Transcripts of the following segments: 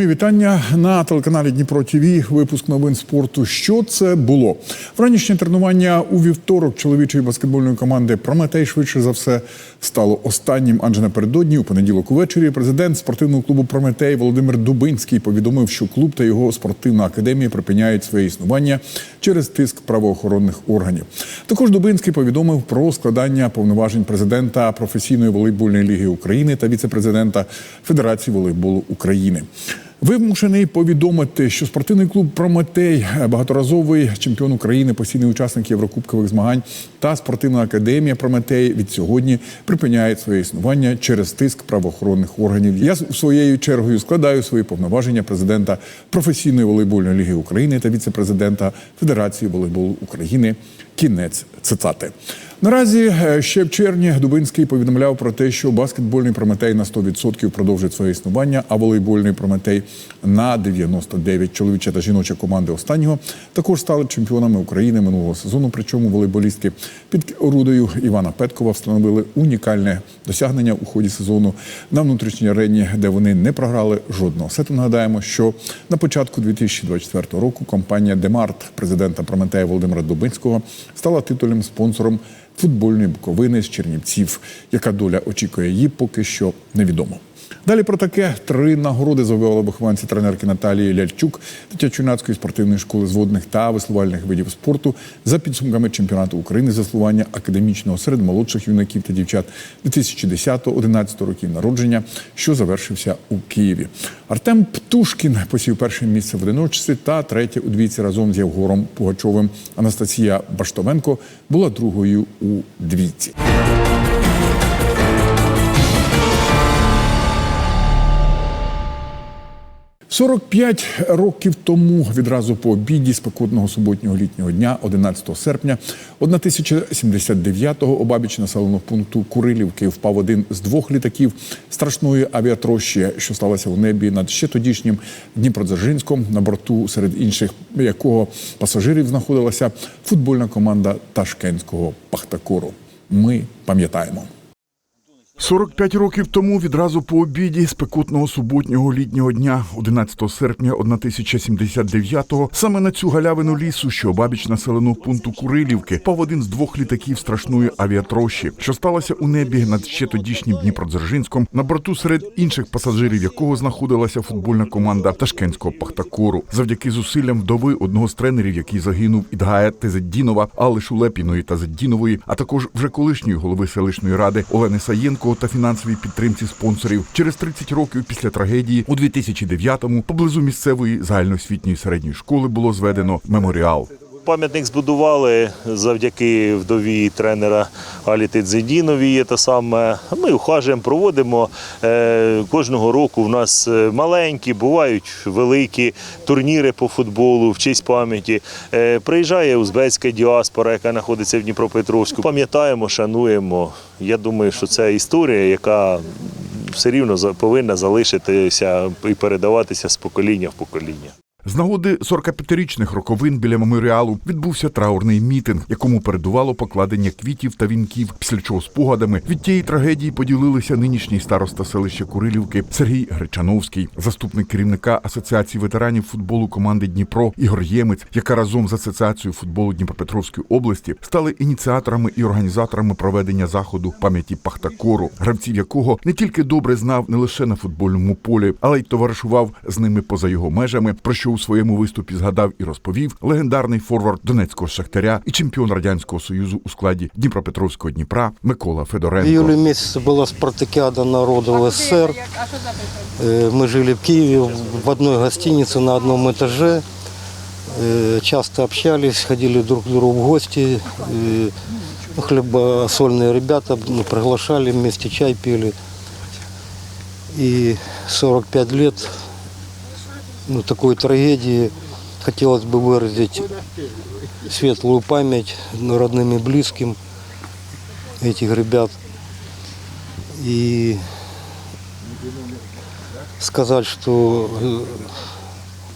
Мої вітання на телеканалі Дніпро ТВ. Випуск новин спорту. Що це було? Вранішнє тренування у вівторок чоловічої баскетбольної команди Прометей швидше за все стало останнім. Адже напередодні у понеділок увечері президент спортивного клубу Прометей Володимир Дубинський повідомив, що клуб та його спортивна академія припиняють своє існування через тиск правоохоронних органів. Також Дубинський повідомив про складання повноважень президента професійної волейбольної ліги України та віце-президента Федерації волейболу України. Вимушений повідомити, що спортивний клуб Прометей, багаторазовий чемпіон України, постійний учасник Єврокубкових змагань та спортивна академія Прометей від сьогодні припиняють своє існування через тиск правоохоронних органів. Я своєю чергою складаю свої повноваження президента професійної волейбольної ліги України та віце-президента Федерації волейболу України. Кінець цитати. Наразі е, ще в червні Дубинський повідомляв про те, що баскетбольний Прометей на 100% продовжить своє існування, а волейбольний Прометей на 99%. Чоловіча та жіноча команди останнього також стали чемпіонами України минулого сезону. Причому волейболістки під орудою Івана Петкова встановили унікальне досягнення у ході сезону на внутрішній арені, де вони не програли жодного сету. Нагадаємо, що на початку 2024 року компанія Демарт президента Прометея Володимира Дубинського стала титульним спонсором футбольної буковини з Чернівців. Яка доля очікує її, поки що невідомо. Далі про таке три нагороди завоювали вихованці тренерки Наталії Ляльчук дитячо-юнацької спортивної школи з водних та веслувальних видів спорту за підсумками чемпіонату України з веслування академічного серед молодших юнаків та дівчат 2010-2011 років народження, що завершився у Києві. Артем Птушкін посів перше місце в одиночці та третє у двійці разом з Євгором Пугачовим. Анастасія Баштовенко була другою у двійці. – 45 років тому, відразу по обіді спекотного суботнього літнього дня, 11 серпня 1079-го, обабіч населеного пункту Курилівки впав один з двох літаків страшної авіатрощі, що сталося в небі над ще тодішнім Дніпродзержинськом. На борту, серед інших якого пасажирів знаходилася футбольна команда Ташкентського Пахтакору. Ми пам'ятаємо. 45 років тому, відразу по обіді спекотного суботнього літнього дня, 11 серпня 1079-го, саме на цю галявину лісу, що обабіч населеного пункту Курилівки, впав один з двох літаків страшної авіатрощі, що сталося у небі над ще тодішнім Дніпродзержинськом, на борту серед інших пасажирів якого знаходилася футбольна команда Ташкентського Пахтакору. Завдяки зусиллям вдови одного з тренерів, який загинув Ідгая Тезеддінова, Алли Шулепіної та Зеддінової, а також вже колишньої голови селищної ради Олени Саєнко та фінансовій підтримці спонсорів. Через 30 років після трагедії у 2009-му поблизу місцевої загальноосвітньої середньої школи було зведено меморіал. Пам'ятник збудували завдяки вдові тренера Алі Тедзедіновій. Те саме ми ухажуємо, проводимо е, кожного року. В нас е, маленькі, бувають великі турніри по футболу в честь пам'яті. Е, Приїжджає узбецька діаспора, яка знаходиться в Дніпропетровську. Пам'ятаємо, шануємо. Я думаю, що це історія, яка все рівно повинна залишитися і передаватися з покоління в покоління. З нагоди 45-річних роковин біля меморіалу відбувся траурний мітинг, якому передувало покладення квітів та вінків. Після чого спогадами від тієї трагедії поділилися нинішній староста селища Курилівки Сергій Гречановський, заступник керівника асоціації ветеранів футболу команди Дніпро Ігор Ємець, яка разом з асоціацією футболу Дніпропетровської області стали ініціаторами і організаторами проведення заходу пам'яті Пахтакору, гравців якого не тільки добре знав не лише на футбольному полі, але й товаришував з ними поза його межами. Про що своєму виступі згадав і розповів легендарний форвард Донецького шахтаря і чемпіон радянського союзу у складі Дніпропетровського Дніпра Микола В Федоренко. июле месяце была спартакиада народа в СССР. Э, Мы жили в Киеве в одной гостинице на одном этаже. Э, Часто общались, ходили друг к другу в гости. Э, ну, Хлебосольные ребята ну, приглашали, вместе чай пили. И 45 лет ну, такой трагедии хотелось бы выразить светлую память родным и близким этих ребят. И сказать, что э,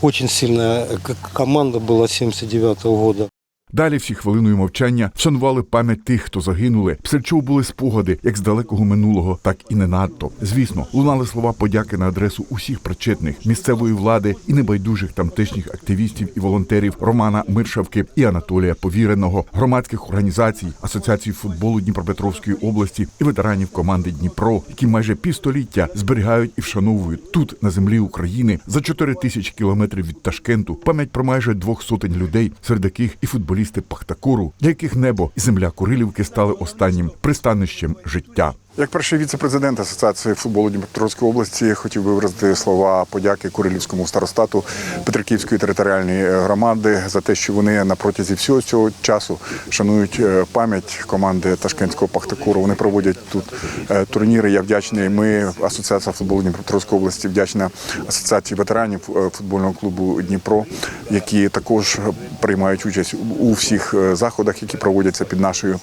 очень сильная команда была 79 года. Далі всі хвилиною мовчання вшанували пам'ять тих, хто загинули, чого були спогади як з далекого минулого, так і не надто. Звісно, лунали слова подяки на адресу усіх причетних місцевої влади і небайдужих тамтешніх активістів і волонтерів Романа Миршавки і Анатолія Повіреного, громадських організацій, асоціації футболу Дніпропетровської області і ветеранів команди Дніпро, які майже півстоліття зберігають і вшановують тут, на землі України, за 4 тисячі кілометрів від Ташкенту, пам'ять про майже двох сотень людей, серед яких і футболісти Пахтакуру, для яких небо і земля Курилівки стали останнім пристанищем життя. Як перший віце-президент Асоціації футболу Дніпропетровської області хотів би виразити слова подяки Курилівському старостату Петриківської територіальної громади за те, що вони на протязі всього цього часу шанують е, пам'ять команди Ташкентського Пахтакуру. Вони проводять тут е, турніри. Я вдячний. Ми, Асоціація футболу Дніпропетровської області, вдячна Асоціації ветеранів е, футбольного клубу Дніпро, які також приймають участь у всіх е, заходах, які проводяться під нашою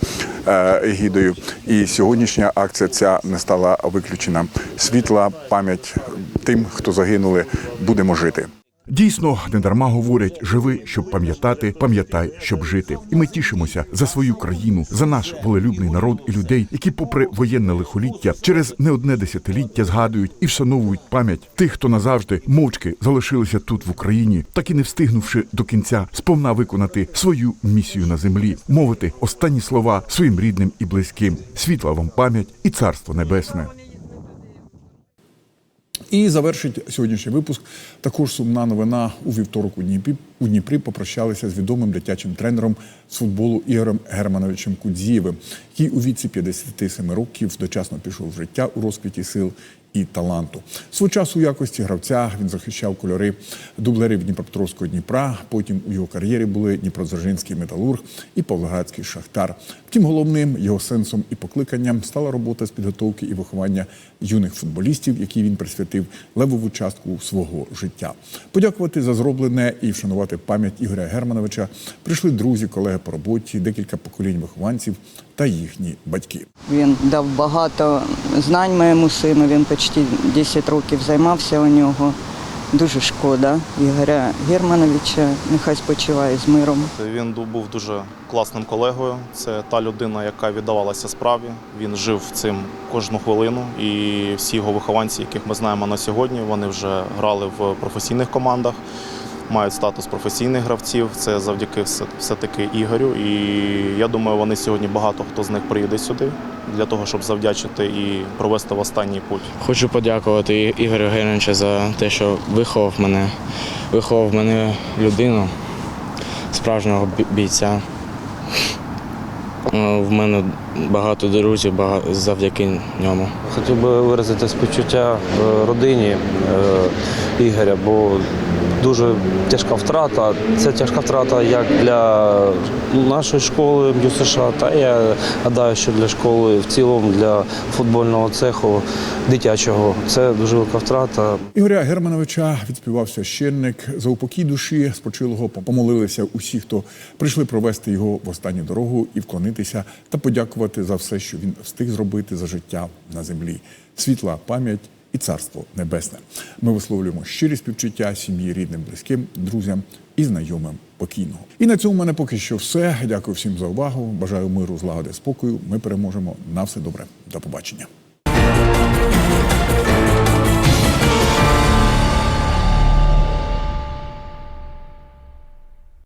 е, егідою. І сьогоднішня акція ця не стала виключена. Світла пам'ять тим, хто загинули, будемо жити. Дійсно, недарма говорять: живи, щоб пам'ятати, пам'ятай, щоб жити. І ми тішимося за свою країну, за наш волелюбний народ і людей, які, попри воєнне лихоліття, через не одне десятиліття згадують і вшановують пам'ять тих, хто назавжди мовчки залишилися тут в Україні, так і не встигнувши до кінця сповна виконати свою місію на землі, мовити останні слова своїм рідним і близьким. Світла вам пам'ять і царство небесне. І завершить сьогоднішній випуск також сумна новина у вівторок у Дніпрі. У Дніпрі попрощалися з відомим дитячим тренером з футболу Ігорем Германовичем Кудзієвим, який у віці 57 років дочасно пішов в життя у розквіті сил і таланту. Свого часу у якості гравця він захищав кольори дублерів Дніпропетровського Дніпра. Потім у його кар'єрі були Дніпродзержинський металург і Павлоградський шахтар. Втім, головним його сенсом і покликанням стала робота з підготовки і виховання юних футболістів, які він присвятив левову частку свого життя. Подякувати за зроблене і вшанувати пам'ять Ігоря Германовича прийшли друзі, колеги по роботі, декілька поколінь вихованців та їхні батьки. Він дав багато знань моєму сину. Він почти 10 років займався у нього. Дуже шкода Ігоря Германовича. Нехай спочиває з миром. Він був дуже класним колегою. Це та людина, яка віддавалася справі. Він жив цим кожну хвилину. І всі його вихованці, яких ми знаємо на сьогодні, вони вже грали в професійних командах, мають статус професійних гравців. Це завдяки все- все-таки Ігорю. І я думаю, вони сьогодні багато хто з них приїде сюди для того, щоб завдячити і провести в останній путь. Хочу подякувати Ігорю Германовичу за те, що виховав мене, виховав мене людину, справжнього бійця. Е, В мене багато друзів завдяки ньому. Хотів би виразити співчуття е, родині е, Ігоря, бо дуже тяжка втрата. Це тяжка втрата як для нашої школи США, та я гадаю, що для школи в цілому, для футбольного цеху дитячого. Це дуже велика втрата. Ігоря Германовича відспівав священник за упокій душі спочилого. Помолилися усі, хто прийшли провести його в останню дорогу і вклонитися та подякувати за все, що він встиг зробити за життя на землі. Світла пам'ять і царство небесне. Ми висловлюємо щирі співчуття сім'ї, рідним, близьким, друзям і знайомим покійного. І на цьому в мене поки що все. Дякую всім за увагу. Бажаю миру, злагоди, спокою. Ми переможемо. На все добре. До побачення.